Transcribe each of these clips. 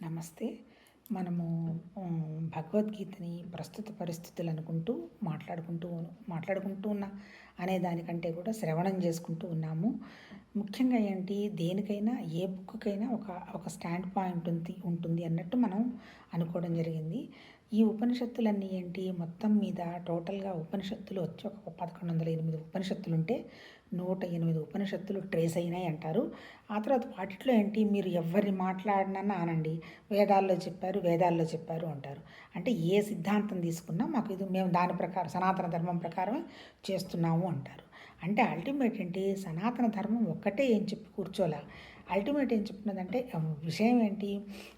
నమస్తే. మనము భగవద్గీతని ప్రస్తుత పరిస్థితులు అనుకుంటూ మాట్లాడుకుంటూ మాట్లాడుకుంటూ ఉన్న అనే దానికంటే కూడా శ్రవణం చేసుకుంటూ ఉన్నాము. ముఖ్యంగా ఏంటి దేనికైనా ఏ బుక్కైనా ఒక ఒక స్టాండ్ పాయింట్ ఉంది ఉంటుంది అన్నట్టు మనం అనుకోవడం జరిగింది. ఈ ఉపనిషత్తులన్నీ ఏంటి? మొత్తం మీద టోటల్గా ఉపనిషత్తులు వచ్చి ఒక పదకొండు వందల ఎనిమిది ఉపనిషత్తులు ఉంటే నూట ఎనిమిది ఉపనిషత్తులు ట్రేస్ అయినాయి అంటారు. ఆ తర్వాత వాటిలో ఏంటి? మీరు ఎవరిని మాట్లాడినా అనండి వేదాల్లో చెప్పారు వేదాల్లో చెప్పారు అంటారు. అంటే ఏ సిద్ధాంతం తీసుకున్నా మాకు ఇది మేము దాని ప్రకారం సనాతన ధర్మం ప్రకారమే చేస్తున్నాము అంటారు. అంటే అల్టిమేట్ ఏంటి? సనాతన ధర్మం ఒక్కటే ఏం చెప్పి కూర్చోలే? అల్టిమేట్ ఏం చెప్తున్నదంటే విషయం ఏంటి?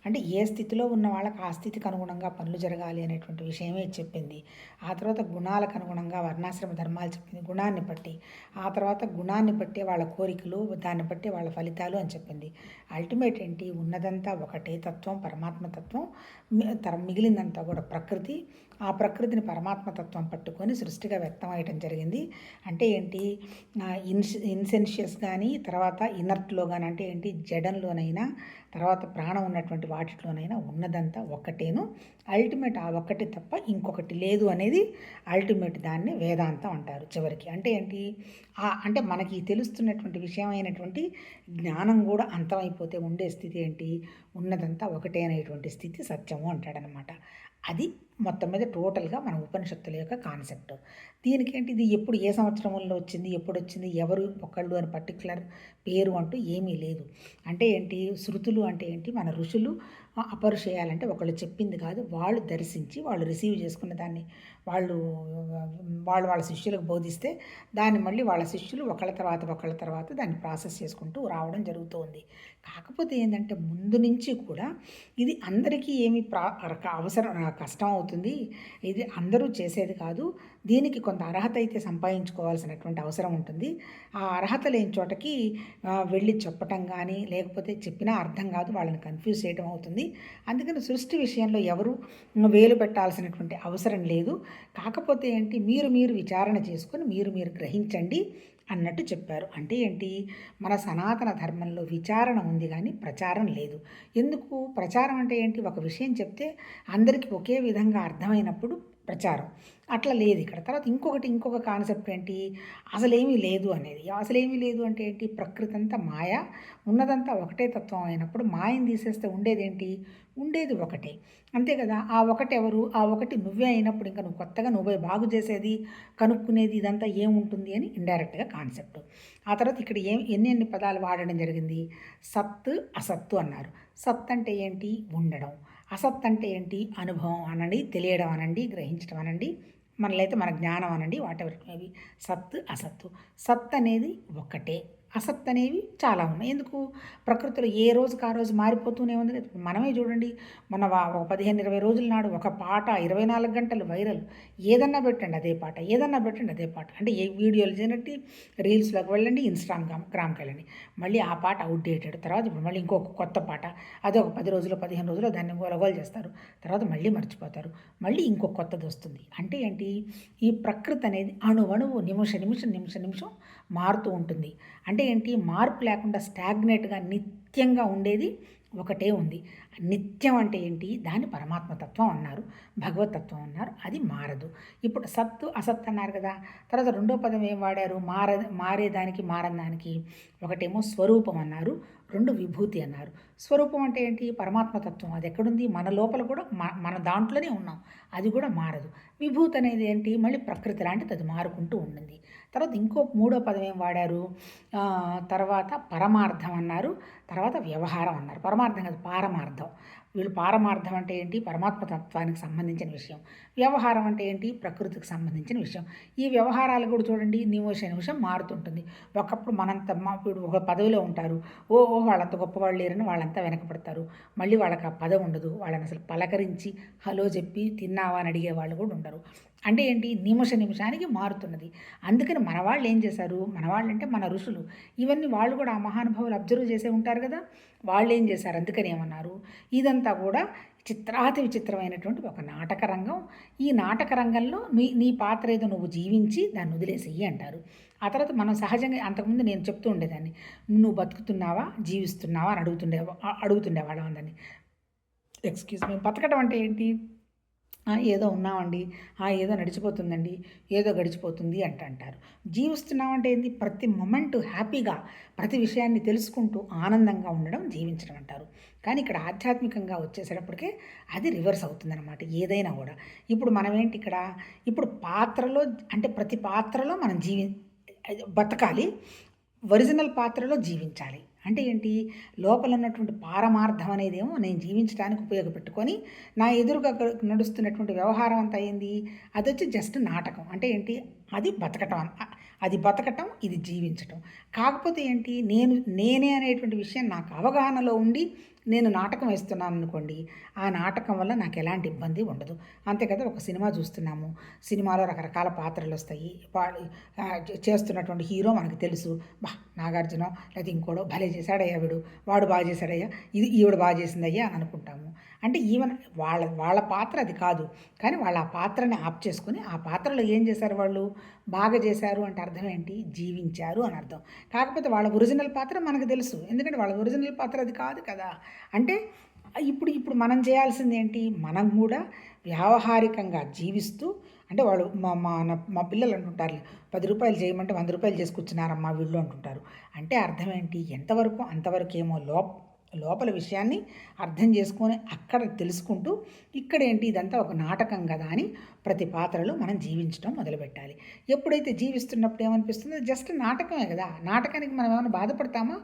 అంటే ఏ స్థితిలో ఉన్న వాళ్ళకి ఆ స్థితికి అనుగుణంగా పనులు జరగాలి అనేటువంటి విషయమే చెప్పింది. ఆ తర్వాత గుణాలకు అనుగుణంగా వర్ణాశ్రమ ధర్మాలు చెప్పింది. గుణాన్ని బట్టి. ఆ తర్వాత గుణాన్ని బట్టి వాళ్ళ కోరికలు దాన్ని బట్టి వాళ్ళ ఫలితాలు అని చెప్పింది. అల్టిమేట్ ఏంటి? ఉన్నదంతా ఒకటే తత్వం పరమాత్మ తత్వం తర మిగిలిందంతా కూడా ప్రకృతి ఆ ప్రకృతిని పరమాత్మతత్వం పట్టుకొని సృష్టిగా వ్యక్తమయ్యటం జరిగింది. అంటే ఏంటి? ఇన్ ఇన్స్ ఇన్సెన్షియస్ కానీ తర్వాత ఇనర్ట్లో కానీ అంటే ఏంటి? జడంలోనైనా తర్వాత ప్రాణం ఉన్నటువంటి వాటిలోనైనా ఉన్నదంతా ఒక్కటేను. అల్టిమేట్ ఆ ఒక్కటి తప్ప ఇంకొకటి లేదు అనేది అల్టిమేట్ దాన్ని వేదాంతం అంటారు చివరికి. అంటే ఏంటి? ఆ అంటే మనకి తెలుస్తున్నటువంటి విషయమైనటువంటి జ్ఞానం కూడా అంతమైపోతే ఉండే స్థితి ఏంటి? ఉన్నదంతా ఒకటే అనేటువంటి స్థితి సత్యము అంటాడనమాట. అది మొత్తం మీద టోటల్గా మన ఉపనిషత్తుల యొక్క కాన్సెప్ట్. దీనికి ఏంటి? ఇది ఎప్పుడు ఏ సంవత్సరంలో వచ్చింది? ఎప్పుడు వచ్చింది? ఎవరు? ఒకళ్ళు అని పర్టికులర్ పేరు అంటూ ఏమీ లేదు. అంటే ఏంటి? శృతులు అంటే ఏంటి? మన ఋషులు ఆ, అపరుషేయాలంటే ఒకళ్ళు చెప్పింది కాదు వాళ్ళు దర్శించి వాళ్ళు రిసీవ్ చేసుకున్న దాన్ని వాళ్ళు వాళ్ళు వాళ్ళ శిష్యులకు బోధిస్తే దాన్ని మళ్ళీ వాళ్ళ శిష్యులు ఒకళ్ళ తర్వాత ఒకళ్ళ తర్వాత దాన్ని ప్రాసెస్ చేసుకుంటూ రావడం జరుగుతుంది. కాకపోతే ఏంటంటే ముందు నుంచి కూడా ఇది అందరికీ ఏమి ప్రా అవసరం కష్టం అవుతుంది. ఇది అందరూ చేసేది కాదు. దీనికి కొంత అర్హత అయితే సంపాదించుకోవాల్సినటువంటి అవసరం ఉంటుంది. ఆ అర్హత లేని చోటకి వెళ్ళి చెప్పటం కానీ లేకపోతే చెప్పినా అర్థం కాదు. వాళ్ళని కన్ఫ్యూజ్ చేయడం అవుతుంది. అందుకని సృష్టి విషయంలో ఎవరు వేలు పెట్టాల్సినటువంటి అవసరం లేదు. కాకపోతే ఏంటి? మీరు మీరు విచారణ చేసుకొని మీరు మీరు గ్రహించండి. అన్నట్టు చెప్పారు. అంటే ఏంటి? మన సనాతన ధర్మంలో విచారణ ఉంది కానీ ప్రచారం లేదు. ఎందుకు? ప్రచారం అంటే ఏంటి? ఒక విషయం చెప్తే అందరికీ ఒకే విధంగా అర్థమైనప్పుడు ప్రచారం. అట్లా లేదు ఇక్కడ. తర్వాత ఇంకొకటి ఇంకొక కాన్సెప్ట్ ఏంటి? అసలేమీ లేదు అనేది. అసలేమీ లేదు అంటే ఏంటి? ప్రకృతి అంతా మాయ. ఉన్నదంతా ఒకటే తత్వం అయినప్పుడు మాయని తీసేస్తే ఉండేదేంటి? ఉండేది ఒకటే. అంతే కదా? ఆ ఒకటి ఎవరు? ఆ ఒకటి నువ్వే అయినప్పుడు ఇంకా నువ్వు కొత్తగా నువ్వే బాగు చేసేది కనుక్కునేది ఇదంతా ఏముంటుంది అని ఇండైరెక్ట్గా కాన్సెప్ట్ ఆ తర్వాత ఇక్కడ ఏం ఎన్ని ఎన్ని పదాలు వాడడం జరిగింది? సత్తు అసత్తు అన్నారు. సత్ అంటే ఏంటి? ఉండడం. అసత్ అంటే ఏంటి? అనుభవం అనండి తెలియడం అనండి గ్రహించడం అనండి మనలైతే మన జ్ఞానం అనండి వాటెవర్ మేబీ సత్ అసత్తు. సత్ అనేది ఒక్కటే. అసత్ అనేవి చాలా ఉన్నాయి. ఎందుకు? ప్రకృతిలో ఏ రోజుకి ఆ రోజు మారిపోతూనే ఉంది మనమే చూడండి మన వా- ఒక పదిహేను ఇరవై రోజుల నాడు ఒక పాట ఇరవై నాలుగు గంటలు వైరల్. ఏదన్నా పెట్టండి అదే పాట ఏదన్నా పెట్టండి అదే పాట. అంటే ఏ వీడియోలు చేయనట్టు రీల్స్లోకి వెళ్ళండి ఇన్స్టాగ్రామ్ గ్రామ్కి వెళ్ళండి. మళ్ళీ ఆ పాట అవుట్డేటెడ్ తర్వాత ఇప్పుడు మళ్ళీ ఇంకొక కొత్త పాట అదే ఒక పది రోజులు పదిహేను రోజులు దాన్ని గోలగోలు చేస్తారు. తర్వాత మళ్ళీ మర్చిపోతారు. మళ్ళీ ఇంకో కొత్తది వస్తుంది. అంటే ఏంటి? ఈ ప్రకృతి అనేది అణువణువు నిమిష నిమిషం నిమిష నిమిషం మారుతూ ఉంటుంది. అంటే ఏంటి? మార్పు లేకుండా స్టాగ్నేట్గా నిత్యంగా ఉండేది ఒకటే ఉంది. నిత్యం అంటే ఏంటి? దాన్ని పరమాత్మతత్వం అన్నారు భగవతత్వం అన్నారు అది మారదు. ఇప్పుడు సత్తు అసత్ అన్నారు కదా తర్వాత రెండో పదం ఏం వాడారు? మార మారేదానికి మారదానికి ఒకటేమో స్వరూపం అన్నారు రెండు విభూతి అన్నారు. స్వరూపం అంటే ఏంటి? పరమాత్మతత్వం. అది ఎక్కడుంది? మన లోపల కూడా మ- మన దాంట్లోనే ఉన్నాం. అది కూడా మారదు. విభూతి అనేది ఏంటి? మళ్ళీ ప్రకృతి లాంటిది అది మారుకుంటూ ఉంటుంది తర్వాత ఇంకో మూడో పదం ఏం వాడారు? తర్వాత పరమార్థం అన్నారు తర్వాత వ్యవహారం అన్నారు. పరమార్థం కాదు పారమార్థం. వీళ్ళు పారమార్థం అంటే ఏంటి? పరమాత్మ తత్వానికి సంబంధించిన విషయం. వ్యవహారం అంటే ఏంటి? ప్రకృతికి సంబంధించిన విషయం. ఈ వ్యవహారాలు కూడా చూడండి నిమిష నిమిషం మారుతుంటుంది. ఒకప్పుడు మనంత వీడు ఇప్పుడు ఒక పదవిలో ఉంటారు. ఓ ఓ వాళ్ళంత గొప్పవాళ్ళు లేరని వాళ్ళంతా వెనకపడతారు మళ్ళీ వాళ్ళకి ఆ పదవి ఉండదు. వాళ్ళని అసలు పలకరించి హలో చెప్పి తిన్నావా అని అడిగే వాళ్ళు కూడా ఉండరు. అంటే ఏంటి? నిమిష నిమిషానికి మారుతున్నది. అందుకని మన వాళ్ళు ఏం చేశారు? మన వాళ్ళు అంటే మన ఋషులు. ఇవన్నీ వాళ్ళు కూడా ఆ మహానుభావులు అబ్జర్వ్ చేసే ఉంటారు కదా? వాళ్ళు ఏం చేశారు? అందుకని ఏమన్నారు? ఇదంతా కూడా చిత్రాతి విచిత్రమైనటువంటి ఒక నాటక రంగం. ఈ నాటక రంగంలో నీ నీ పాత్ర ఏదో నువ్వు జీవించి దాన్ని వదిలేసేయి అంటారు. ఆ తర్వాత మనం సహజంగా అంతకుముందు నేను చెప్తూ ఉండేదాన్ని. నువ్వు బతుకుతున్నావా? జీవిస్తున్నావా? అని అడుగుతుండే అడుగుతుండేవాళ్ళం అందరినీ. ఎక్స్క్యూజ్ మీ బతకడం అంటే ఏంటి? ఏదో ఉన్నామండి. ఆ, ఏదో నడిచిపోతుందండి. ఏదో గడిచిపోతుంది అంట అంటారు జీవిస్తున్నామంటే ఏంది? ప్రతి మొమెంట్ హ్యాపీగా ప్రతి విషయాన్ని తెలుసుకుంటూ ఆనందంగా ఉండడం జీవించడం అంటారు. కానీ ఇక్కడ ఆధ్యాత్మికంగా వచ్చేసేటప్పటికే అది రివర్స్ అవుతుందన్నమాట ఏదైనా కూడా. ఇప్పుడు మనం ఏంటి ఇక్కడ? ఇప్పుడు పాత్రలో అంటే ప్రతి పాత్రలో మనం జీవి బతకాలి. ఒరిజినల్ పాత్రలో జీవించాలి. అంటే ఏంటి? లోపల ఉన్నటువంటి పారమార్థం అనేదేమో నేను జీవించడానికి ఉపయోగపెట్టుకొని నా ఎదురుగా నడుస్తున్నటువంటి వ్యవహారం అంతా ఏంది? అది వచ్చి జస్ట్ నాటకం. అంటే ఏంటి? అది బతకటం అది బతకటం ఇది జీవించటం. కాకపోతే ఏంటి? నేను నేనే అనేటువంటి విషయం నాకు అవగాహనలో ఉండి నేను నాటకం వేస్తున్నాను అనుకోండి ఆ నాటకం వల్ల నాకు ఎలాంటి ఇబ్బంది ఉండదు. అంతే కదా ఒక సినిమా చూస్తున్నాము. సినిమాలో రకరకాల పాత్రలు వస్తాయి. వాడు చేస్తున్నటువంటి హీరో మనకు తెలుసు. బా నాగార్జున లేదా ఇంకోడో భలే చేశాడయ్యా వీడు. వాడు బాగా చేశాడయ్యా. ఇది ఈవిడ బాగా చేసిందయ్యా అని అనుకుంటాము. అంటే ఈవెన్ వాళ్ళ వాళ్ళ పాత్ర అది కాదు. కానీ వాళ్ళ ఆ పాత్రని ఆప్ చేసుకుని ఆ పాత్రలో ఏం చేశారు వాళ్ళు? బాగా చేశారు అంటే అర్థం ఏంటి? జీవించారు అని అర్థం. కాకపోతే వాళ్ళ ఒరిజినల్ పాత్ర మనకు తెలుసు. ఎందుకంటే వాళ్ళ ఒరిజినల్ పాత్ర అది కాదు కదా. అంటే ఇప్పుడు ఇప్పుడు మనం చేయాల్సింది ఏంటి? మనం కూడా వ్యావహారికంగా జీవిస్తూ అంటే వాళ్ళు మా మా మా పిల్లలు అంటుంటారు పది రూపాయలు చేయమంటే వంద రూపాయలు చేసుకొచ్చినారమ్మా వీళ్ళు అంటుంటారు. అంటే అర్థం ఏంటి? ఎంతవరకు అంతవరకు ఏమో లోప లోపల విషయాన్ని అర్థం చేసుకొని అక్కడ తెలుసుకుంటూ ఇక్కడ ఏంటి ఇదంతా ఒక నాటకం కదా అని ప్రతి పాత్రలో మనం జీవించడం మొదలుపెట్టాలి. ఎప్పుడైతే జీవిస్తున్నప్పుడు ఏమనిపిస్తుందో జస్ట్ నాటకమే కదా. నాటకానికి మనం ఏమైనా బాధపడతామా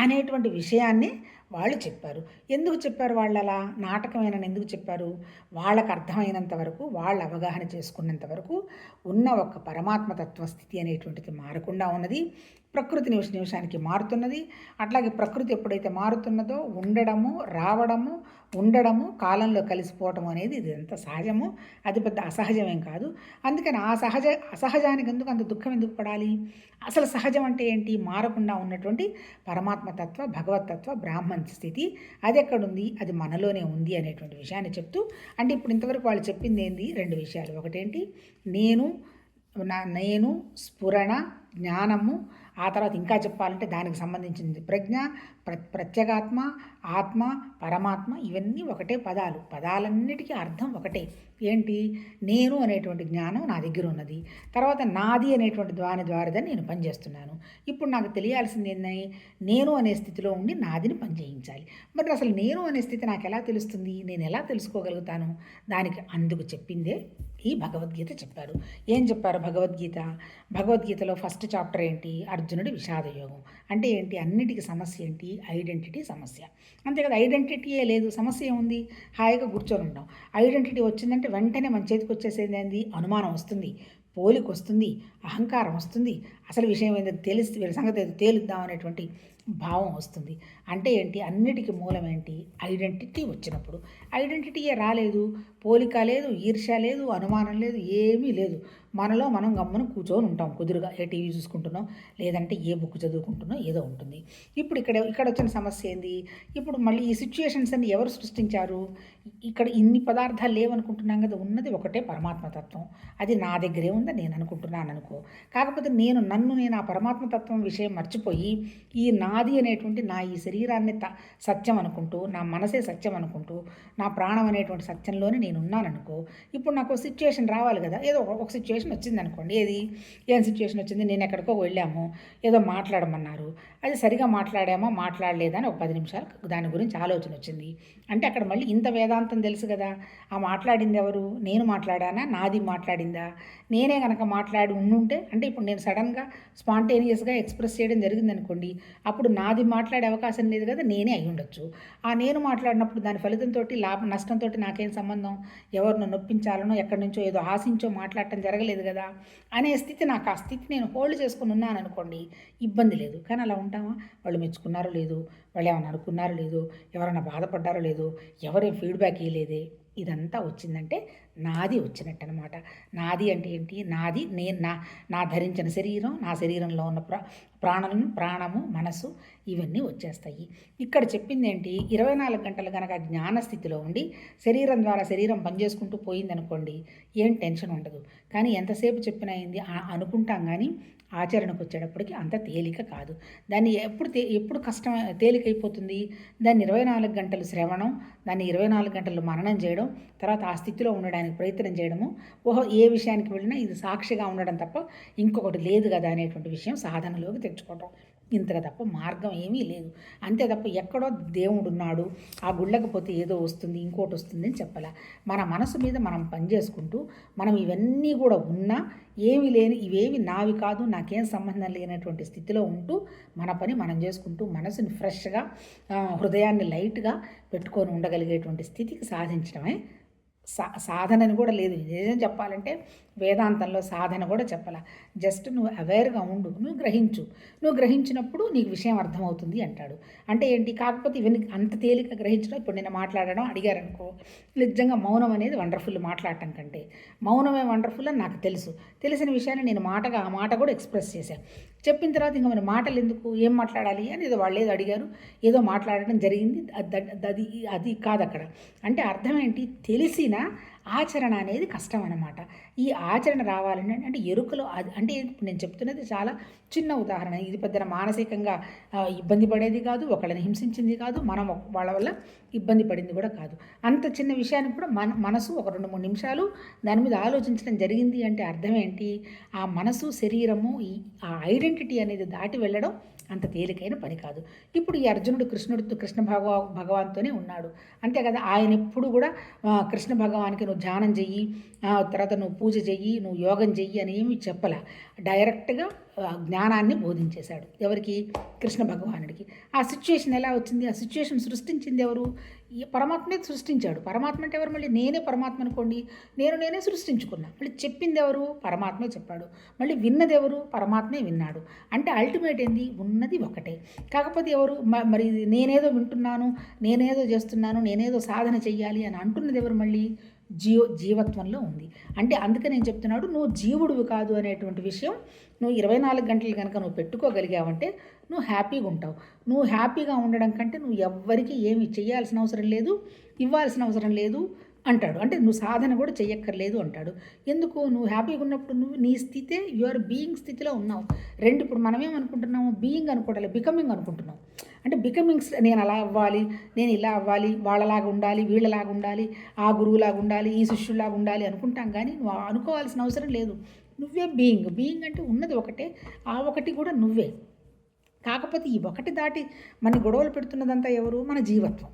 అనేటువంటి విషయాన్ని వాళ్ళు చెప్పారు. ఎందుకు చెప్పారు వాళ్ళు అలా? నాటకమేనని ఎందుకు చెప్పారు? వాళ్ళకు అర్థమైనంత వరకు వాళ్ళ అవగాహన చేసుకున్నంత వరకు ఉన్న ఒక పరమాత్మ తత్వ స్థితి అనేటువంటిది మారకుండా ఉన్నది. ప్రకృతి నిమిష నిమిషానికి మారుతున్నది. అట్లాగే ప్రకృతి ఎప్పుడైతే మారుతున్నదో ఉండడము రావడము ఉండడము కాలంలో కలిసిపోవటం అనేది ఇది ఎంత సహజము? అది పెద్ద అసహజమేం కాదు. అందుకని ఆ సహజ అసహజానికి ఎందుకు అంత దుఃఖం ఎందుకు పడాలి? అసలు సహజం అంటే ఏంటి? మారకుండా ఉన్నటువంటి పరమాత్మతత్వ భగవతత్వ బ్రాహ్మణ స్థితి. అది ఎక్కడుంది? అది మనలోనే ఉంది అనేటువంటి విషయాన్ని చెప్తూ అంటే ఇప్పుడు ఇంతవరకు వాళ్ళు చెప్పింది ఏంది? రెండు విషయాలు. ఒకటేంటి? నేను నా నేను స్ఫురణ జ్ఞానము ఆ తర్వాత ఇంకా చెప్పాలంటే దానికి సంబంధించింది. ప్రజ్ఞ ప్ర ప్రత్యేగాత్మ ఆత్మ పరమాత్మ ఇవన్నీ ఒకటే పదాలు. పదాలన్నిటికీ అర్థం ఒకటే. ఏంటి? నేను అనేటువంటి జ్ఞానం నా దగ్గర ఉన్నది. తర్వాత నాది అనేటువంటి దాని ద్వారా నేను పనిచేస్తున్నాను. ఇప్పుడు నాకు తెలియాల్సింది ఏంటని నేను అనే స్థితిలో ఉండి నాదిని పనిచేయించాలి. మరి అసలు నేను అనే స్థితి నాకు ఎలా తెలుస్తుంది? నేను ఎలా తెలుసుకోగలుగుతాను? దానికి అందుకు చెప్పిందే ఈ భగవద్గీత చెప్పారు. ఏం చెప్పారు భగవద్గీత? భగవద్గీతలో ఫస్ట్ చాప్టర్ ఏంటి? అర్జునుడి విషాదయోగం. అంటే ఏంటి? అన్నిటికీ సమస్య ఏంటి? ఐడెంటిటీ సమస్య. అంతే కదా ఐడెంటిటీయే లేదు. సమస్య ఏముంది? హాయిగా కూర్చొని ఉంటాం ఐడెంటిటీ వచ్చిందంటే వెంటనే మన చేతికి వచ్చేసేది ఏంది? అనుమానం వస్తుంది. పోలిక వస్తుంది. అహంకారం వస్తుంది. అసలు విషయం ఏంటో తెలిసి వీళ్ళ సంగతి ఏదో తేలుద్దాం అనేటువంటి భావం వస్తుంది. అంటే ఏంటి? అన్నిటికీ మూలం ఏంటి? ఐడెంటిటీ వచ్చినప్పుడు. ఐడెంటిటీయే రాలేదు. పోలిక లేదు. ఈర్ష్య లేదు. అనుమానం లేదు. ఏమీ లేదు. మనలో మనం గమ్మున కూర్చొని ఉంటాం. కుదురుగా ఏ టీవీ చూసుకుంటున్నాం లేదంటే ఏ బుక్ చదువుకుంటున్నాం ఏదో ఉంటుంది. ఇప్పుడు ఇక్కడ ఇక్కడ వచ్చిన సమస్య ఏంది? ఇప్పుడు మళ్ళీ ఈ సిచ్యుయేషన్స్ అన్ని ఎవరు సృష్టించారు? ఇక్కడ ఇన్ని పదార్థాలు లేవనుకుంటున్నాం కదా ఉన్నది ఒకటే పరమాత్మ తత్వం. అది నా దగ్గరే ఉందా? నేను అనుకుంటున్నాను అనుకో. కాకపోతే నేను నన్ను నేను ఆ పరమాత్మ తత్వం విషయం మర్చిపోయి ఈ నాది అనేటువంటి నా ఈ శరీరాన్ని త సత్యం అనుకుంటూ నా మనసే సత్యం అనుకుంటూ నా ప్రాణం అనేటువంటి సత్యంలోనే నేను ఉన్నాననుకో ఇప్పుడు నాకు సిచ్యుయేషన్ రావాలి కదా. ఏదో ఒక- ఒక సిచ్యువేషన్ వచ్చింది అనుకోండి. ఏది? ఏం సిచ్యువేషన్ వచ్చింది? నేను ఎక్కడికో వెళ్ళాము. ఏదో మాట్లాడమన్నారు. అది సరిగా మాట్లాడామో? మాట్లాడలేదా? అని ఒక పది నిమిషాలు దాని గురించి ఆలోచన వచ్చింది. అంటే అక్కడ మళ్ళీ ఇంత వేదాంతం తెలుసు కదా. ఆ మాట్లాడింది ఎవరు? నేను మాట్లాడానా? నాది మాట్లాడిందా? నేనే కనుక మాట్లాడి ఉండుంటే అంటే ఇప్పుడు నేను సడన్గా స్పాంటేనియస్గా ఎక్స్ప్రెస్ చేయడం జరిగింది అనుకోండి. అప్పుడు నాది మాట్లాడే అవకాశం లేదు కదా నేనే అయి ఉండొచ్చు. ఆ నేను మాట్లాడినప్పుడు దాని ఫలితంతో లాభ నష్టంతో నాకేం సంబంధం? ఎవరినో నొప్పించాలనో ఎక్కడి నుంచో ఏదో ఆశించో మాట్లాడటం జరగలేదు? కదా అనే స్థితి నాకు ఆ స్థితి నేను హోల్డ్ చేసుకుని ఉన్నాను అనుకోండి ఇబ్బంది లేదు. కానీ అలా ఉంటామా? వాళ్ళు మెచ్చుకున్నారో లేదు? వాళ్ళు ఏమైనా అనుకున్నారో లేదు? ఎవరైనా బాధపడ్డారో లేదు? ఎవరేం ఫీడ్బ్యాక్ ఇవ్వలేదే ఇదంతా వచ్చిందంటే నాది వచ్చినట్టు అనమాట నాది అంటే ఏంటి? నాది నేను నా నా ధరించిన శరీరం నా శరీరంలో ఉన్న ప్రా ప్రాణం ప్రాణము మనసు ఇవన్నీ వచ్చేస్తాయి. ఇక్కడ చెప్పింది ఏంటి? ఇరవై నాలుగు గంటలు కనుక జ్ఞానస్థితిలో ఉండి శరీరం ద్వారా శరీరం పనిచేసుకుంటూ పోయిందనుకోండి ఏం టెన్షన్ ఉండదు. కానీ ఎంతసేపు చెప్పినా అయింది అనుకుంటాం కానీ ఆచరణకు వచ్చేటప్పటికి అంత తేలిక కాదు. దాన్ని ఎప్పుడు తే ఎప్పుడు కష్టం తేలికైపోతుంది? దాన్ని ఇరవై నాలుగు గంటలు శ్రవణం దాన్ని ఇరవై నాలుగు గంటలు మననం చేయడం తర్వాత ఆ స్థితిలో ఉండడానికి ప్రయత్నం చేయడము ఓహో ఏ విషయానికి వెళ్ళినా ఇది సాక్షిగా ఉండడం తప్ప ఇంకొకటి లేదు కదా అనేటువంటి విషయం సాధనలోకి తెచ్చుకోవడం ఇంతగా తప్ప మార్గం ఏమీ లేదు. అంతే తప్ప ఎక్కడో దేవుడు ఉన్నాడు ఆ గుళ్ళకి పోతే ఏదో వస్తుంది ఇంకోటి వస్తుంది అని చెప్పాల. మన మనసు మీద మనం పనిచేసుకుంటూ మనం ఇవన్నీ కూడా ఉన్నా ఏమి లేని ఇవేవి నావి కాదు నాకేం సంబంధం లేనటువంటి స్థితిలో ఉంటూ మన పని మనం చేసుకుంటూ మనసుని ఫ్రెష్గా హృదయాన్ని లైట్గా పెట్టుకొని ఉండగలిగేటువంటి స్థితికి సాధించడమే సా సాధనని కూడా లేదు. నిజం చెప్పాలంటే వేదాంతంలో సాధన కూడా చెప్పాల. జస్ట్ నువ్వు అవేర్గా ఉండు నువ్వు గ్రహించు. నువ్వు గ్రహించినప్పుడు నీకు విషయం అర్థమవుతుంది అంటాడు. అంటే ఏంటి? కాకపోతే ఇవన్నీ అంత తేలిక గ్రహించడం ఇప్పుడు నేను మాట్లాడడం అడిగారనుకో నిజంగా మౌనం అనేది వండర్ఫుల్ మాట్లాడటం కంటే. మౌనమే వండర్ఫుల్ అని నాకు తెలుసు. తెలిసిన విషయాన్ని నేను మాటగా ఆ మాట కూడా ఎక్స్ప్రెస్ చేశాను చెప్పిన తర్వాత ఇంకా మన మాటలు ఎందుకు? ఏం మాట్లాడాలి అని ఏదో వాళ్ళు ఏదో అడిగారు ఏదో మాట్లాడడం జరిగింది. అది అది కాదు అక్కడ. అంటే అర్థం ఏంటి? తెలిసిన ఆచరణ అనేది కష్టం అనమాట ఈ ఆచరణ రావాలని అంటే ఎరుకలో అది అంటే నేను చెప్తున్నది చాలా చిన్న ఉదాహరణ. ఇది పెద్ద మానసికంగా ఇబ్బంది పడేది కాదు ఒకళ్ళని హింసించింది కాదు మనం వాళ్ళ వల్ల ఇబ్బంది పడింది కూడా కాదు. అంత చిన్న విషయానికి కూడా మన మనసు ఒక రెండు మూడు నిమిషాలు దాని మీద ఆలోచించడం జరిగింది అంటే అర్థం ఏంటి? ఆ మనసు శరీరము ఈ ఆ ఐడెంటిటీ అనేది దాటి వెళ్ళడం అంత తేలికైన పని కాదు. ఇప్పుడు ఈ అర్జునుడు కృష్ణుడితో కృష్ణ భగవా భగవాన్తోనే ఉన్నాడు. అంతే కదా ఆయన ఎప్పుడు కూడా కృష్ణ భగవానికి నువ్వు ధ్యానం చెయ్యి తర్వాత నువ్వు పూజ చెయ్యి నువ్వు యోగం చెయ్యి అని ఏమి చెప్పలే. డైరెక్ట్గా జ్ఞానాన్ని బోధించేశాడు. ఎవరికి? కృష్ణ భగవానుడికి. ఆ సిచ్యువేషన్ ఎలా వచ్చింది? ఆ సిచ్యువేషన్ సృష్టించింది ఎవరు? పరమాత్మే సృష్టించాడు. పరమాత్మ అంటే ఎవరు? మళ్ళీ నేనే పరమాత్మ అనుకోండి. నేను నేనే సృష్టించుకున్నా. మళ్ళీ చెప్పింది ఎవరు? పరమాత్మే చెప్పాడు. మళ్ళీ విన్నది ఎవరు? పరమాత్మే విన్నాడు. అంటే అల్టిమేట్ ఏంది? ఉన్నది ఒకటే. కాకపోతే ఎవరు? మరి నేనేదో వింటున్నాను నేనేదో చేస్తున్నాను నేనేదో సాధన చెయ్యాలి అని అంటున్నది ఎవరు మళ్ళీ? జీవ జీవత్వంలో ఉంది. అంటే అందుకే నేను చెప్తున్నాడు? నువ్వు జీవుడివి కాదు అనేటువంటి విషయం నువ్వు ఇరవై నాలుగు గంటలు కనుక నువ్వు పెట్టుకోగలిగావంటే నువ్వు హ్యాపీగా ఉంటావు. నువ్వు హ్యాపీగా ఉండడం కంటే నువ్వు ఎవ్వరికి ఏమి చేయాల్సిన అవసరం లేదు ఇవ్వాల్సిన అవసరం లేదు అంటాడు. అంటే నువ్వు సాధన కూడా చెయ్యక్కర్లేదు అంటాడు. ఎందుకు? నువ్వు హ్యాపీగా ఉన్నప్పుడు నువ్వు నీ స్థితే యువర్ బీయింగ్ స్థితిలో ఉన్నావు. రెండు ఇప్పుడు మనమేమనుకుంటున్నాము? బీయింగ్ అనుకోవట్లేదు బికమింగ్ అనుకుంటున్నావు అంటే బికమింగ్స్ నేను అలా అవ్వాలి నేను ఇలా అవ్వాలి వాళ్ళలాగా ఉండాలి వీళ్ళలాగా ఉండాలి ఆ గురువులాగా ఉండాలి ఈ శిష్యులాగా ఉండాలి అనుకుంటాం. కానీ నువ్వు అనుకోవాల్సిన అవసరం లేదు. నువ్వే బీయింగ్ బీయింగ్ అంటే ఉన్నది ఒకటే ఆ ఒకటి కూడా నువ్వే. కాకపోతే ఈ ఒకటి దాటి మన గొడవలు పెడుతున్నదంతా ఎవరు? మన జీవత్వం.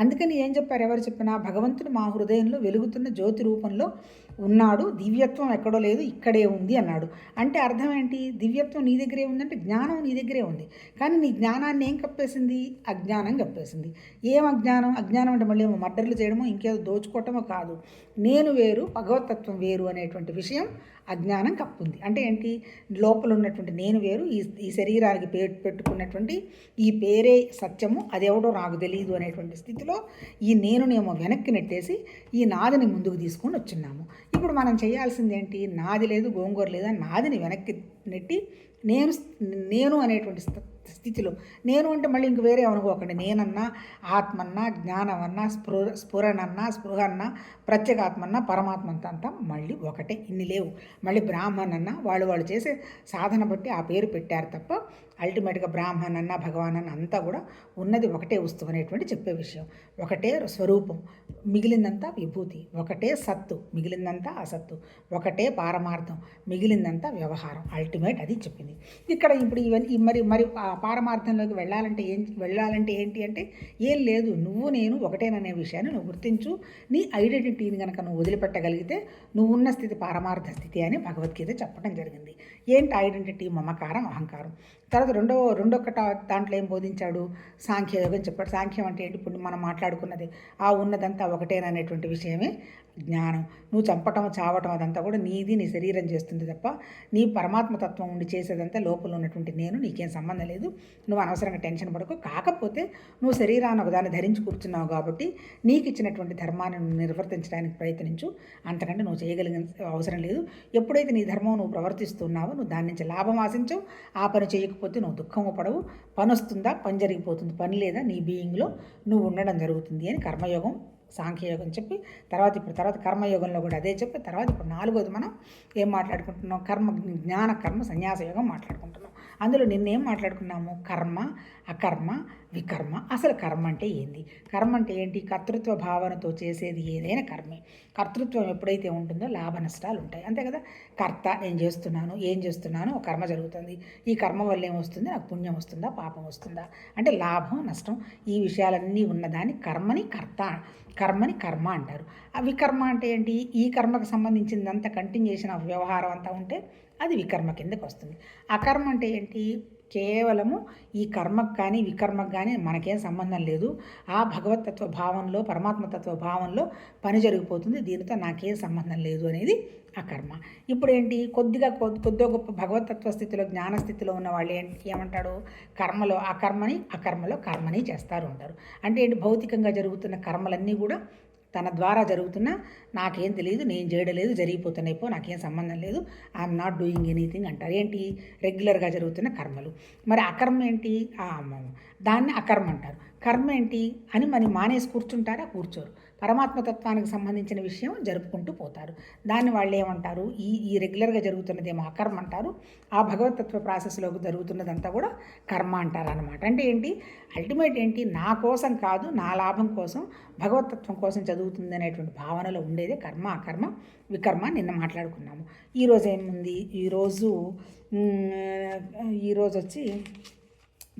అందుకని ఏం చెప్పారు? ఎవరు చెప్పినా భగవంతుడు మా హృదయంలో వెలుగుతున్న జ్యోతి రూపంలో ఉన్నాడు దివ్యత్వం ఎక్కడో లేదు ఇక్కడే ఉంది అన్నాడు. అంటే అర్థం ఏంటి? దివ్యత్వం నీ దగ్గరే ఉందంటే జ్ఞానం నీ దగ్గరే ఉంది. కానీ నీ జ్ఞానాన్ని ఏం కప్పేసింది? అజ్ఞానం కప్పేసింది. ఏం అజ్ఞానం? అజ్ఞానం అంటే మళ్ళీ ఏమో మర్డర్లు చేయడమో ఇంకేదో దోచుకోవటమో కాదు. నేను వేరు భగవతత్వం వేరు అనేటువంటి విషయం అజ్ఞానం కప్పుంది. అంటే ఏంటి? లోపల ఉన్నటువంటి నేను వేరు ఈ ఈ శరీరానికి పేరు పెట్టుకున్నటువంటి ఈ పేరే సత్యము అదెవడో నాకు తెలియదు అనేటువంటి స్థితిలో ఈ నేనునేమో వెనక్కి నెట్టేసి ఈ నాదిని ముందుకు తీసుకొని వచ్చిన్నాము. ఇప్పుడు మనం చేయాల్సింది ఏంటి నాది లేదు గోంగూర లేదా నాదిని వెనక్కి నెట్టి నేను నేను అనేటువంటి స్థితిలో నేను అంటే మళ్ళీ ఇంక వేరే అనుకోకండి. నేనన్నా ఆత్మన్నా జ్ఞానమన్నా స్పృ స్ఫురణన్నా స్పృహన్నా ప్రత్యేగాత్మన్నా పరమాత్మంత అంతా మళ్ళీ ఒకటే. ఇన్ని లేవు. మళ్ళీ బ్రాహ్మణ్ వాళ్ళు వాళ్ళు చేసే సాధన బట్టి ఆ పేరు పెట్టారు తప్ప అల్టిమేట్గా బ్రాహ్మణ్ అన్న భగవాన్ అన్న అంతా కూడా ఉన్నది ఒకటే వస్తువు అనేటువంటి చెప్పే విషయం. ఒకటే స్వరూపం మిగిలిందంతా విభూతి. ఒకటే సత్తు మిగిలిందంతా అసత్తు. ఒకటే పారమార్థం మిగిలిందంతా వ్యవహారం. అల్టిమేట్ అది చెప్పింది. ఇక్కడ ఇప్పుడు ఇవన్నీ మరి మరి పారమార్థంలోకి వెళ్ళాలంటే ఏం వెళ్ళాలంటే ఏంటి అంటే ఏం లేదు. నువ్వు నేను ఒకటేననే విషయాన్ని నువ్వు గుర్తించు. నీ ఐడెంటిటీని కనుక నువ్వు వదిలిపెట్టగలిగితే నువ్వు ఉన్న స్థితి పారమార్థ స్థితి అని భగవద్గీత చెప్పడం జరిగింది. ఏంటి ఐడెంటిటీ? మమకారం అహంకారం. తర్వాత రెండో రెండో దాంట్లో ఏం బోధించాడు? సాంఖ్యయోగం చెప్పాడు. సాంఖ్యం అంటే ఏంటి? ఇప్పుడు మనం మాట్లాడుకున్నది. ఆ ఉన్నదంతా ఒకటేననేటువంటి విషయమే. జ్ఞానం. నువ్వు చంపటం చావటం అదంతా కూడా నీది నీ శరీరం చేస్తుంది తప్ప నీ పరమాత్మతత్వం ఉండి చేసేదంతా లోపల ఉన్నటువంటి నేను నీకేం సంబంధం లేదు. నువ్వు అనవసరంగా టెన్షన్ పడకు. కాకపోతే నువ్వు శరీరాన్ని ఒకదాన్ని ధరించి కూర్చున్నావు కాబట్టి నీకు ఇచ్చినటువంటి ధర్మాన్ని నిర్వర్తించడానికి ప్రయత్నించు. అంతకంటే నువ్వు చేయగలిగిన అవసరం లేదు. ఎప్పుడైతే నీ ధర్మం నువ్వు ప్రవర్తిస్తున్నావో నువ్వు దాని నుంచి లాభం ఆశించవు. ఆ పని చేయకపోతే నువ్వు దుఃఖము పడవు. పని వస్తుందా పని జరిగిపోతుంది. పని లేదా? నీ బీయింగ్లో నువ్వు ఉండడం జరుగుతుంది అని కర్మయోగం సాంఖ్యయోగం చెప్పి తర్వాత ఇప్పుడు తర్వాత కర్మయోగంలో కూడా అదే చెప్పి తర్వాత ఇప్పుడు నాలుగోది మనం ఏం మాట్లాడుకుంటున్నాం? కర్మ జ్ఞాన కర్మ సన్యాస యోగం మాట్లాడుకుంటున్నాం. అందులో నిన్నేం మాట్లాడుకున్నాము? కర్మ అకర్మ వికర్మ. అసలు కర్మ అంటే ఏంది? కర్మ అంటే ఏంటి? కర్తృత్వ భావనతో చేసేది ఏదైనా కర్మే. కర్తృత్వం ఎప్పుడైతే ఉంటుందో లాభ నష్టాలు ఉంటాయి. అంతే కదా? కర్త నేను చేస్తున్నాను ఏం చేస్తున్నాను? ఒక కర్మ జరుగుతుంది. ఈ కర్మ వల్ల ఏమొస్తుంది నాకు పుణ్యం వస్తుందా? పాపం వస్తుందా? అంటే లాభం నష్టం ఈ విషయాలన్నీ ఉన్నదాన్ని కర్మని కర్త కర్మని కర్మ అంటారు. ఆ వికర్మ అంటే ఏంటి? ఈ కర్మకు సంబంధించిందంతా కంటిన్యూ చేసిన వ్యవహారం అంతా ఉంటే అది వికర్మ కిందకు వస్తుంది. అకర్మ అంటే ఏంటి? కేవలము ఈ కర్మకు కానీ వికర్మకు కానీ మనకేం సంబంధం లేదు. ఆ భగవతత్వ భావంలో పరమాత్మతత్వ భావంలో పని జరిగిపోతుంది. దీనితో నాకేం సంబంధం లేదు అనేది ఆ కర్మ. ఇప్పుడు ఏంటి కొద్దిగా కొద్ది కొద్దిగా గొప్ప భగవతత్వ స్థితిలో జ్ఞాన స్థితిలో ఉన్న వాళ్ళు ఏంటి? ఏమంటాడు? కర్మలో ఆ కర్మని అకర్మలో కర్మని చేస్తారు ఉంటారు అంటే ఏంటి? భౌతికంగా జరుగుతున్న కర్మలన్నీ కూడా తన ద్వారా జరుగుతున్న నాకేం తెలియదు నేను చేయడం లేదు జరిగిపోతున్నాయి పో నాకేం సంబంధం లేదు ఐఎమ్ నాట్ డూయింగ్ ఎనీథింగ్ అంటారు. ఏంటి? రెగ్యులర్గా జరుగుతున్న కర్మలు. మరి అకర్మ ఏంటి? దాన్ని అకర్మ అంటారు. కర్మ ఏంటి? అని మరి మానేసి కూర్చుంటారా? కూర్చోరు. పరమాత్మతత్వానికి సంబంధించిన విషయం జరుపుకుంటూ పోతారు. దాన్ని వాళ్ళు ఏమంటారు? ఈ ఈ రెగ్యులర్గా జరుగుతున్నదేమో అకర్మ అంటారు. ఆ భగవతత్వ ప్రాసెస్లోకి జరుగుతున్నదంతా కూడా కర్మ అంటారు అనమాట అంటే ఏంటి? అల్టిమేట్ ఏంటి? నా కోసం కాదు నా లాభం కోసం భగవతత్వం కోసం చదువుతుంది అనేటువంటి భావనలో ఉండేదే కర్మ అకర్మ వికర్మ నిన్న మాట్లాడుకున్నాము. ఈరోజు ఏముంది? ఈరోజు ఈరోజు వచ్చి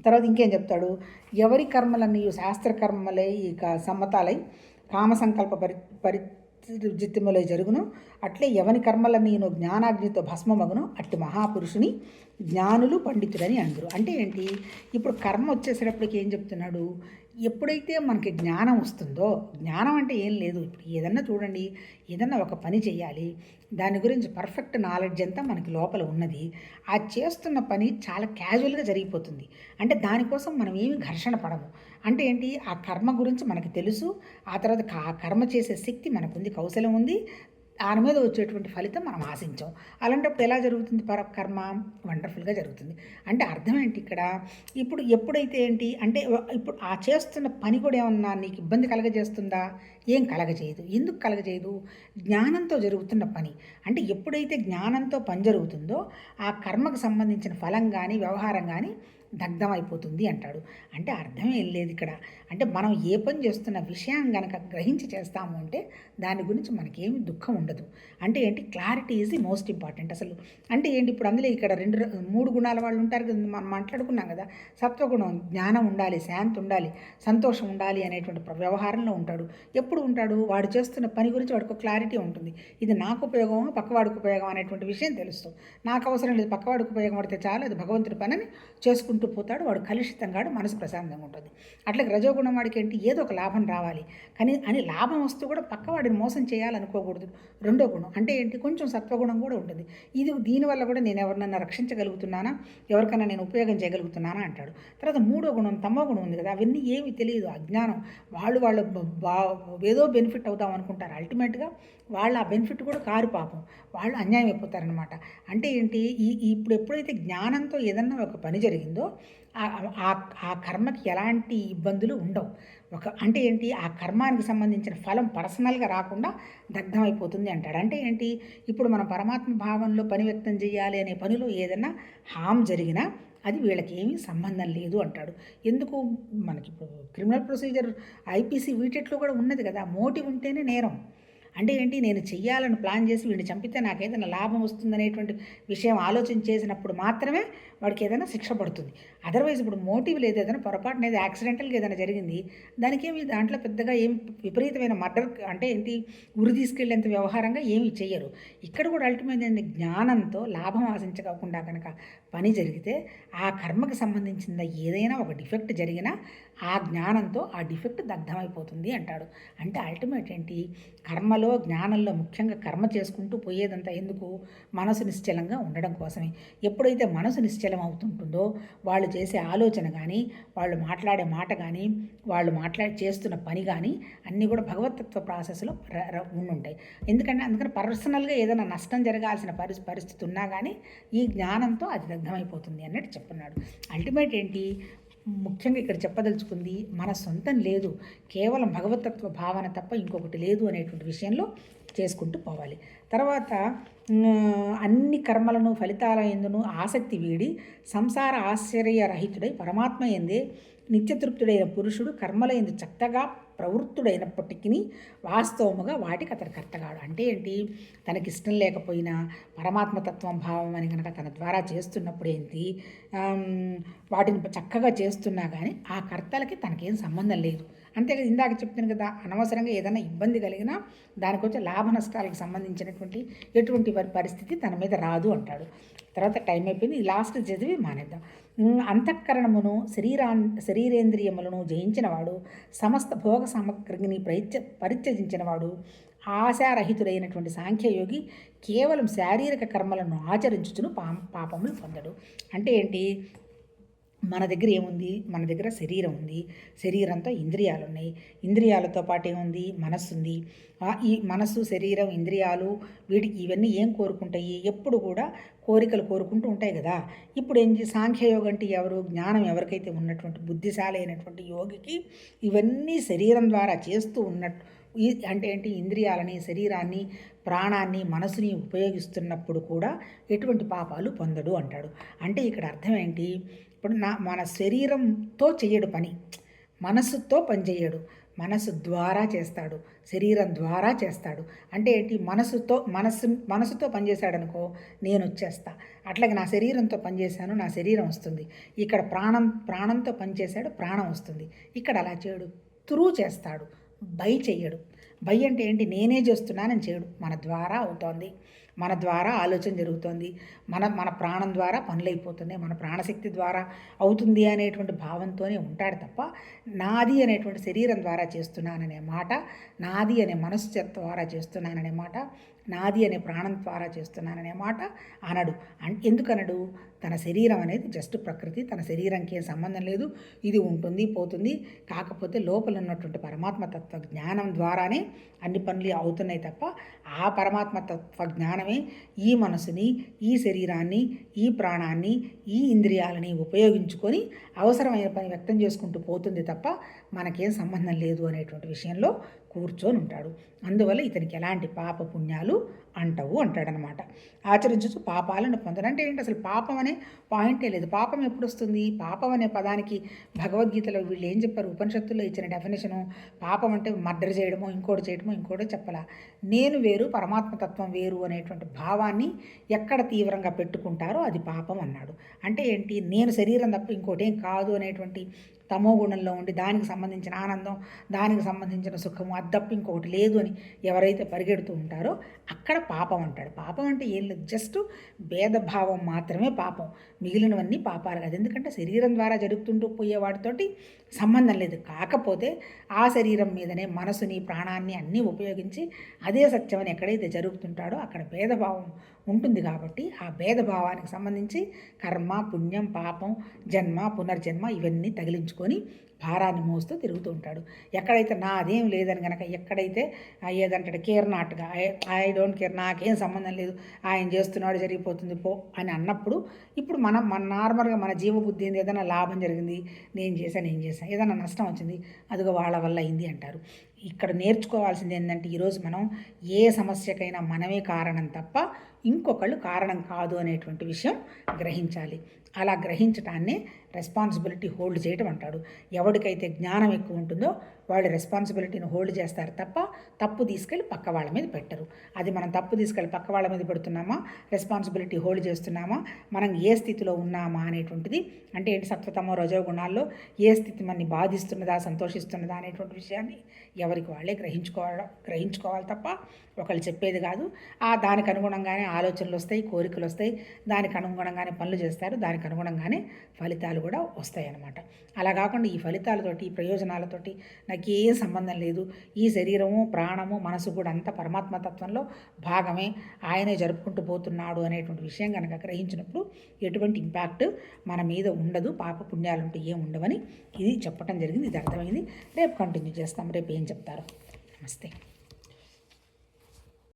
తర్వాత ఇంకేం చెప్తాడు? ఎవరి కర్మలన్నీ శాస్త్ర కర్మలే ఇక సమ్మతాలై కామ సంకల్ప పరి పరిజిత్తిములై జరుగును. అట్లే ఎవని కర్మల నేను జ్ఞానాగ్నితో భస్మమగును. అట్టి మహాపురుషుని జ్ఞానులు పండితుడని అందరు. అంటే ఏంటి? ఇప్పుడు కర్మ వచ్చేసేటప్పటికి ఏం చెప్తున్నాడు? ఎప్పుడైతే మనకి జ్ఞానం వస్తుందో జ్ఞానం అంటే ఏం లేదు. ఇప్పుడు ఏదన్నా చూడండి ఏదన్నా ఒక పని చేయాలి దాని గురించి పర్ఫెక్ట్ నాలెడ్జ్ అంతా మనకి లోపల ఉన్నది ఆ చేస్తున్న పని చాలా క్యాజువల్గా జరిగిపోతుంది. అంటే దానికోసం మనం ఏమి ఘర్షణ పడము. అంటే ఏంటి? ఆ కర్మ గురించి మనకు తెలుసు ఆ తర్వాత ఆ కర్మ చేసే శక్తి మనకుంది కౌశలం ఉంది దాని మీద వచ్చేటువంటి ఫలితం మనం ఆశించాం. అలాంటప్పుడు ఎలా జరుగుతుంది? పర కర్మ వండర్ఫుల్గా జరుగుతుంది. అంటే అర్థం ఏంటి ఇక్కడ? ఇప్పుడు ఎప్పుడైతే ఏంటి? అంటే ఇప్పుడు ఆ చేస్తున్న పని కూడా ఏమన్నా నీకు ఇబ్బంది కలగజేస్తుందా? ఏం కలగజేయదు. ఎందుకు కలగజేయదు? జ్ఞానంతో జరుగుతున్న పని. అంటే ఎప్పుడైతే జ్ఞానంతో పని జరుగుతుందో ఆ కర్మకు సంబంధించిన ఫలం కానీ వ్యవహారం కానీ దగ్ధమైపోతుంది అంటాడు. అంటే అర్థం ఏం లేదు ఇక్కడ. అంటే మనం ఏ పని చేస్తున్న విషయం కనుక గ్రహించి చేస్తాము అంటే దాని గురించి మనకేమి దుఃఖం ఉండదు. అంటే ఏంటి? Clarity is the most important అసలు అంటే ఏంటి? ఇప్పుడు అందులో ఇక్కడ రెండు మూడు గుణాల వాళ్ళు ఉంటారు కదా మనం మాట్లాడుకున్నాం కదా. సత్వగుణం జ్ఞానం ఉండాలి శాంతి ఉండాలి సంతోషం ఉండాలి అనేటువంటి వ్యవహారంలో ఉంటాడు. ఎప్పుడు ఉంటాడు? వాడు చేస్తున్న పని గురించి వాడికి క్లారిటీ ఉంటుంది. ఇది నాకు ఉపయోగం పక్కవాడికి ఉపయోగం అనేటువంటి విషయం తెలుస్తుంది నాకు అవసరం లేదు పక్కవాడికి ఉపయోగం పడితే చాలు. అది భగవంతుడి పనిని చేసుకుంటూ పోతాడు. వాడు కలుషితంగా మనసు ప్రశాంతంగా ఉంటుంది. అట్లా రజోగుణం వాడికి ఏంటి? ఏదో ఒక లాభం రావాలి. కానీ అని లాభం వస్తూ కూడా పక్కవాడిని మోసం చేయాలనుకోకూడదు. రెండో గుణం. అంటే ఏంటి? కొంచెం సత్వగుణం కూడా ఉంటుంది. ఇది దీనివల్ల కూడా నేను ఎవరినన్నా రక్షించగలుగుతున్నానా? ఎవరికైనా నేను ఉపయోగం చేయగలుగుతున్నానా? అంటాడు. తర్వాత మూడో గుణం తమో గుణం ఉంది కదా? అవన్నీ ఏమి తెలియదు. అజ్ఞానం. వాళ్ళు వాళ్ళు బా ఏదో బెనిఫిట్ అవుతాం అనుకుంటారు. అల్టిమేట్గా వాళ్ళు ఆ బెనిఫిట్ కూడా కారు పాపం. వాళ్ళు అన్యాయం అయిపోతారనమాట అంటే ఏంటి? ఈ ఇప్పుడు ఎప్పుడైతే జ్ఞానంతో ఏదన్నా ఒక పని జరిగిందో ఆ కర్మకి ఎలాంటి ఇబ్బందులు ఉండవు. ఒక అంటే ఏంటి? ఆ కర్మానికి సంబంధించిన ఫలం పర్సనల్గా రాకుండా దగ్ధమైపోతుంది అంటాడు. అంటే ఏంటి? ఇప్పుడు మనం పరమాత్మ భావంలో పని వ్యక్తం చేయాలి అనే పనిలో ఏదైనా హామ్ జరిగినా అది వీళ్ళకి ఏమీ సంబంధం లేదు అంటాడు. ఎందుకు? మనకి ఇప్పుడు క్రిమినల్ ప్రొసీజర్ ఐపీసీ వీటిట్లో కూడా ఉన్నది కదా. మోటివ్ ఉంటేనే నేరం. అంటే ఏంటి? నేను చెయ్యాలని ప్లాన్ చేసి వీడిని చంపితే నాకు ఏదైనా లాభం వస్తుందనేటువంటి విషయం ఆలోచన చేసినప్పుడు మాత్రమే వాడికి ఏదైనా శిక్ష పడుతుంది. అదర్వైజ్ ఇప్పుడు మోటివ్ లేదు ఏదైనా పొరపాటున ఏదో యాక్సిడెంటల్గా ఏదైనా జరిగింది దానికి ఏమి దాంట్లో పెద్దగా ఏం విపరీతమైన మర్డర్ అంటే ఏంటి? ఉరి తీసుకెళ్ళేంత వ్యవహారంగా ఏమి చేయరు ఇక్కడ కూడా అల్టిమేట్ ఏంటి? జ్ఞానంతో లాభం ఆశించకుండా కనుక పని జరిగితే ఆ కర్మకు సంబంధించిన ఏదైనా ఒక డిఫెక్ట్ జరిగినా ఆ జ్ఞానంతో ఆ డిఫెక్ట్ దగ్ధమైపోతుంది అంటాడు. అంటే అల్టిమేట్ ఏంటి? కర్మలు జ్ఞానంలో ముఖ్యంగా కర్మ చేసుకుంటూ పోయేదంతా ఎందుకు? మనసు నిశ్చలంగా ఉండడం కోసమే. ఎప్పుడైతే మనసు నిశ్చలం అవుతుంటుందో వాళ్ళు చేసే ఆలోచన కానీ వాళ్ళు మాట్లాడే మాట కానీ వాళ్ళు మాట్లాడి చేస్తున్న పని కానీ అన్నీ కూడా భగవతత్వ ప్రాసెస్లో ఉండుంటాయి. ఎందుకంటే అందుకని పర్సనల్గా ఏదైనా నష్టం జరగాల్సిన పరి పరిస్థితి ఉన్నా కానీ ఈ జ్ఞానంతో అది దగ్ధమైపోతుంది అన్నట్టు చెప్తున్నాడు. అల్టిమేట్ ఏంటి? ముఖ్యంగా ఇక్కడ చెప్పదలుచుకుంది మన సొంతం లేదు కేవలం భగవతత్వ భావన తప్ప ఇంకొకటి లేదు అనేటువంటి విషయంలో చేసుకుంటూ పోవాలి. తర్వాత అన్ని కర్మలను ఫలితాల ఎందును ఆసక్తి వీడి సంసార ఆశ్చర్యరహితుడై పరమాత్మ ఎందే నిత్యతృప్తుడైన పురుషుడు కర్మలైన చక్కగా ప్రవృత్తుడైనప్పటికీ వాస్తవముగా వాటికి అతడు కర్తగాడు. అంటే ఏంటి? తనకి ఇష్టం లేకపోయినా పరమాత్మతత్వం భావం అని కనుక తన ద్వారా చేస్తున్నప్పుడు ఏంటి? వాటిని చక్కగా చేస్తున్నా కానీ ఆ కర్తలకి తనకేం సంబంధం లేదు. అంతేకాదు ఇందాక చెప్తాను కదా అనవసరంగా ఏదైనా ఇబ్బంది కలిగినా దానికి వచ్చే లాభ నష్టాలకు సంబంధించినటువంటి ఎటువంటి వారి పరిస్థితి తన మీద రాదు అంటాడు. తర్వాత టైం అయిపోయింది ఈ లాస్ట్ చదివి మానేద్దాం. అంతఃకరణమును శరీరా శరీరేంద్రియములను జయించినవాడు సమస్త భోగ సామగ్రిని ప్రత్య పరిత్యజించినవాడు ఆశారహితుడైనటువంటి సాంఖ్యయోగి కేవలం శారీరక కర్మలను ఆచరించుచును పా పాపములు పొందడు. అంటే ఏంటి? మన దగ్గర ఏముంది? మన దగ్గర శరీరం ఉంది. శరీరంతో ఇంద్రియాలు ఉన్నాయి ఇంద్రియాలతో పాటు ఏముంది? మనస్సు ఉంది ఈ మనస్సు శరీరం ఇంద్రియాలు వీటికి ఇవన్నీ ఏం కోరుకుంటాయి? ఎప్పుడు కూడా కోరికలు కోరుకుంటూ ఉంటాయి కదా. ఇప్పుడు ఏం చే- సాంఖ్యయోగం అంటే ఎవరు? జ్ఞానం ఎవరికైతే ఉన్నటువంటి బుద్ధిశాలి అయినటువంటి యోగికి ఇవన్నీ శరీరం ద్వారా చేస్తూ ఉన్నట్టు ఈ అంటే ఏంటి? ఇంద్రియాలని శరీరాన్ని ప్రాణాన్ని మనసుని ఉపయోగిస్తున్నప్పుడు కూడా ఎటువంటి పాపాలు పొందడు అంటాడు. అంటే ఇక్కడ అర్థం ఏంటి? ఇప్పుడు నా మన శరీరంతో చేయడు పని. మనసుతో పనిచేయడు మనసు ద్వారా చేస్తాడు. శరీరం ద్వారా చేస్తాడు. అంటే ఏంటి? మనసుతో మనసు మనసుతో పనిచేశాడనుకో నేను వచ్చేస్తా అట్లాగే నా శరీరంతో పనిచేశాను నా శరీరం వస్తుంది. ఇక్కడ ప్రాణం ప్రాణంతో పనిచేశాడు ప్రాణం వస్తుంది. ఇక్కడ అలా చేయడు. త్రూ చేస్తాడు. బై చెయ్యడు. బై అంటే ఏంటి? నేనే చేస్తున్నానని చేయడు. మన ద్వారా అవుతోంది. మన ద్వారా ఆలోచన జరుగుతోంది. మన మన ప్రాణం ద్వారా పనులైపోతున్నాయి మన ప్రాణశక్తి ద్వారా అవుతుంది అనేటువంటి భావంతోనే ఉంటాడు తప్ప నాది అనేటువంటి శరీరం ద్వారా చేస్తున్నాననే మాట నాది అనే మనసు ద్వారా చేస్తున్నాననే మాట నాది అనే ప్రాణం ద్వారా చేస్తున్నాననే మాట అనడు. ఎందుకనడు? తన శరీరం అనేది జస్ట్ ప్రకృతి. తన శరీరంకి ఏం సంబంధం లేదు. ఇది ఉంటుంది పోతుంది. కాకపోతే లోపల ఉన్నటువంటి పరమాత్మ తత్వ జ్ఞానం ద్వారానే అన్ని పనులు అవుతున్నాయి తప్ప ఆ పరమాత్మ తత్వ జ్ఞానమే ఈ మనసుని ఈ శరీరాన్ని ఈ ప్రాణాన్ని ఈ ఇంద్రియాలని ఉపయోగించుకొని అవసరమైన పని వ్యక్తం చేసుకుంటూ పోతుంది తప్ప మనకేం సంబంధం లేదు అనేటువంటి విషయంలో కూర్చొని ఉంటాడు. అందువల్ల ఇతనికి ఎలాంటి పాప పుణ్యాలు అంటవు అంటాడనమాట. ఆచరించచ్చు పాపాలను పొందడం అంటే ఏంటి? అసలు పాపం అనే పాయింటే లేదు. పాపం ఎప్పుడు వస్తుంది పాపం అనే పదానికి భగవద్గీతలో వీళ్ళు ఏం చెప్పారు? ఉపనిషత్తుల్లో ఇచ్చిన డెఫినేషను పాపం అంటే మర్డర్ చేయడమో ఇంకోటి చేయడమో ఇంకోటి చెప్పలా? నేను వేరు పరమాత్మతత్వం వేరు అనేటువంటి భావాన్ని ఎక్కడ తీవ్రంగా పెట్టుకుంటారో అది పాపం అన్నాడు. అంటే ఏంటి? నేను శరీరం తప్ప ఇంకోటి ఏం కాదు అనేటువంటి తమో గుణంలో ఉండి దానికి సంబంధించిన ఆనందం దానికి సంబంధించిన సుఖము అద్దప్పు ఇంకొకటి లేదు అని ఎవరైతే పరిగెడుతూ ఉంటారో అక్కడ పాపం అంటాడు. పాపం అంటే ఏం లేదు. జస్ట్ భేదభావం మాత్రమే పాపం. మిగిలినవన్నీ పాపాలు కాదు. ఎందుకంటే శరీరం ద్వారా జరుగుతుంటూ పోయే వాటితోటి సంబంధం లేదు. కాకపోతే ఆ శరీరం మీదనే మనసుని ప్రాణాన్ని అన్నీ ఉపయోగించి అదే సత్యమని ఎక్కడైతే జరుగుతుంటాడో అక్కడ భేదభావం ఉంటుంది కాబట్టి ఆ భేదభావానికి సంబంధించి కర్మ పుణ్యం పాపం జన్మ పునర్జన్మ ఇవన్నీ తగిలించుకో పట్టుకొని భారాన్ని మోస్తూ తిరుగుతూ ఉంటాడు. ఎక్కడైతే నా అదేం లేదని కనుక ఎక్కడైతే ఏదంటాడు కేర్ నాట్గా ఐ డోంట్ కేర్ నాకేం సంబంధం లేదు ఆయన చేస్తున్నాడు జరిగిపోతుంది పో అని అన్నప్పుడు ఇప్పుడు మనం మన నార్మల్గా మన జీవబుద్ధి ఏంది? ఏదైనా లాభం జరిగింది నేను చేశాను నేను చేశాను ఏదైనా నష్టం వచ్చింది అదిగో వాళ్ళ వల్ల అయింది అంటారు. ఇక్కడ నేర్చుకోవాల్సింది ఏంటంటే ఈరోజు మనం ఏ సమస్యకైనా మనమే కారణం తప్ప ఇంకొకళ్ళు కారణం కాదు అనేటువంటి విషయం గ్రహించాలి. అలా గ్రహించటాన్నే రెస్పాన్సిబిలిటీ హోల్డ్ చేయటం అంటాడు. ఎవరికైతే జ్ఞానం ఎక్కువ ఉంటుందో వాళ్ళు రెస్పాన్సిబిలిటీని హోల్డ్ చేస్తారు తప్ప తప్పు తీసుకెళ్ళి పక్క వాళ్ళ మీద పెట్టరు. అది మనం తప్పు తీసుకెళ్ళి పక్క వాళ్ళ మీద పెడుతున్నామా? రెస్పాన్సిబిలిటీ హోల్డ్ చేస్తున్నామా? మనం ఏ స్థితిలో ఉన్నామా అనేటువంటిది అంటే ఏంటి సత్వతమో రజో గుణాల్లో ఏ స్థితి మనని బాధిస్తున్నదా సంతోషిస్తున్నదా అనేటువంటి విషయాన్ని ఎవరికి వాళ్ళే గ్రహించుకోవడం గ్రహించుకోవాలి తప్ప ఒకళ్ళు చెప్పేది కాదు. ఆ దానికి అనుగుణంగానే ఆలోచనలు వస్తాయి కోరికలు వస్తాయి దానికి అనుగుణంగానే పనులు చేస్తారు. దానికి అనుగుణంగానే ఫలితాలు కూడా వస్తాయి అన్నమాట అలా కాకుండా ఈ ఫలితాలతోటి ఈ ప్రయోజనాలతోటి నాకు ఏ సంబంధం లేదు. ఈ శరీరము ప్రాణము మనసు కూడా అంత పరమాత్మ తత్వంలో భాగమే. ఆయనే జరుపుకుంటూ పోతున్నాడు అనేటువంటి విషయం కనుక గ్రహించినప్పుడు ఎటువంటి ఇంపాక్ట్ మన మీద ఉండదు. పాప పుణ్యాలు ఉంటే ఏం ఉండవని ఇది చెప్పటం జరిగింది. ఇది అర్థమైంది. రేపు కంటిన్యూ చేస్తాం. రేపు ఏం చెప్తారు. నమస్తే.